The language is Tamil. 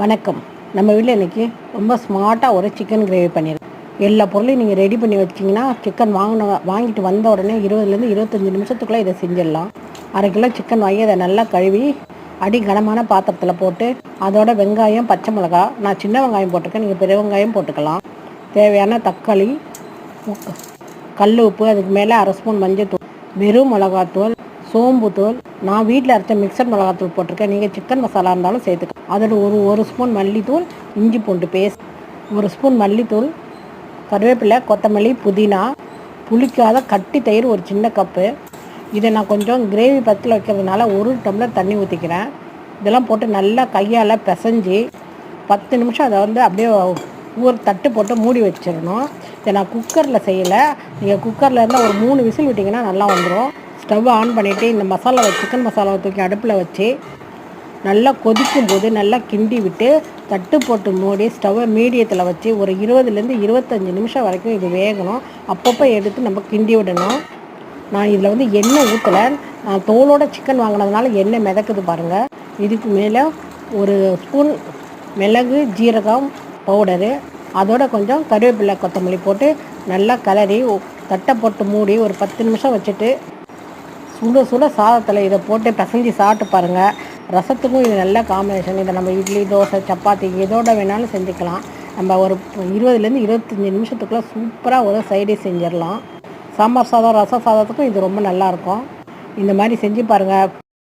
வணக்கம். நம்ம வீட்டில் இன்றைக்கி ரொம்ப ஸ்மார்ட்டாக ஒரு சிக்கன் கிரேவி பண்ணியிருக்கோம் எல்லா பொருளையும் நீங்கள் ரெடி பண்ணி வச்சிங்கன்னா சிக்கன் வாங்கின வாங்கிட்டு வந்த உடனே இருபதுலேருந்து இருபத்தஞ்சி நிமிஷத்துக்குள்ளே இதை செஞ்சிடலாம். அரை கிலோ சிக்கன் வாங்கி அதை நல்லா கழுவி அடி கனமான பாத்திரத்தில் போட்டு அதோட வெங்காயம் பச்சை மிளகா நான் சின்ன வெங்காயம் போட்டிருக்கேன் நீங்கள் பெரிய வெங்காயம் போட்டுக்கலாம். தேவையான தக்காளி கல் உப்பு அதுக்கு மேலே அரை ஸ்பூன் மஞ்சள் தூள் வெறும் மிளகாத்தூள் சோம்புத்தூள் நான் வீட்டில் அரைச்ச மிக்சர் மிளகாத்தூள் போட்டிருக்கேன். நீங்கள் சிக்கன் மசாலா இருந்தாலும் சேர்த்துக்கலாம். அதில் ஒரு ஒரு ஸ்பூன் மல்லித்தூள் இஞ்சி பூண்டு பேஸ்ட் ஒரு ஸ்பூன் மல்லித்தூள் கருவேப்பிலை கொத்தமல்லி புதினா புளிக்காத கட்டி தயிர் ஒரு சின்ன கப்பு. இதை நான் கொஞ்சம் கிரேவி பத்தில் வைக்கிறதுனால ஒரு டம்ளர் தண்ணி ஊற்றிக்கிறேன் இதெல்லாம் போட்டு நல்லா கையால் பிசைஞ்சு பத்து நிமிஷம் அதை வந்து அப்படியே ஒரு தட்டு போட்டு மூடி வச்சிடணும். இதை நான் குக்கரில் செய்யலை. நீங்கள் குக்கரில் இருந்தால் ஒரு மூணு விசில் விட்டிங்கன்னா நல்லா வந்துடும் ஸ்டவ் ஆன் பண்ணிவிட்டு இந்த மசாலாவை சிக்கன் மசாலாவை தூக்கி அடுப்பில் வச்சு நல்லா கொதிக்கும் போது நல்லா கிண்டி விட்டு தட்டு போட்டு மூடி ஸ்டவ்வை மீடியத்தில் வச்சு ஒரு இருபதுலேருந்து இருபத்தஞ்சி நிமிஷம் வரைக்கும் இது வேகணும். அப்பப்போ எடுத்து நம்ம கிண்டி விடணும். நான் இதில் வந்து எண்ணெய் ஊற்றலை. நான் தோலோட சிக்கன் வாங்கினதுனால எண்ணெய் மிதக்குது பாருங்கள் இதுக்கு மேலே ஒரு ஸ்பூன் மிளகு ஜீரகம் பவுடரு அதோட கொஞ்சம் கருவேப்பிலை கொத்தமல்லி போட்டு நல்லா கலரி தட்டை போட்டு மூடி ஒரு பத்து நிமிஷம் வச்சுட்டு சுட சுட சாதத்தில் இதை போட்டு பிசைஞ்சு சாப்பிட்டு பாருங்கள் ரசத்துக்கும் இது நல்ல காம்பினேஷன் இதை நம்ம இட்லி தோசை சப்பாத்தி எதோட வேணாலும் செஞ்சுக்கலாம். நம்ம ஒரு இருபதுலேருந்து இருபத்தஞ்சி நிமிஷத்துக்குள்ளே சூப்பராக ஒரு சைடே செஞ்சிடலாம். சாம்பார் சாதம் ரசம் சாதத்துக்கும் இது ரொம்ப நல்லாயிருக்கும் இந்த மாதிரி செஞ்சு பாருங்கள்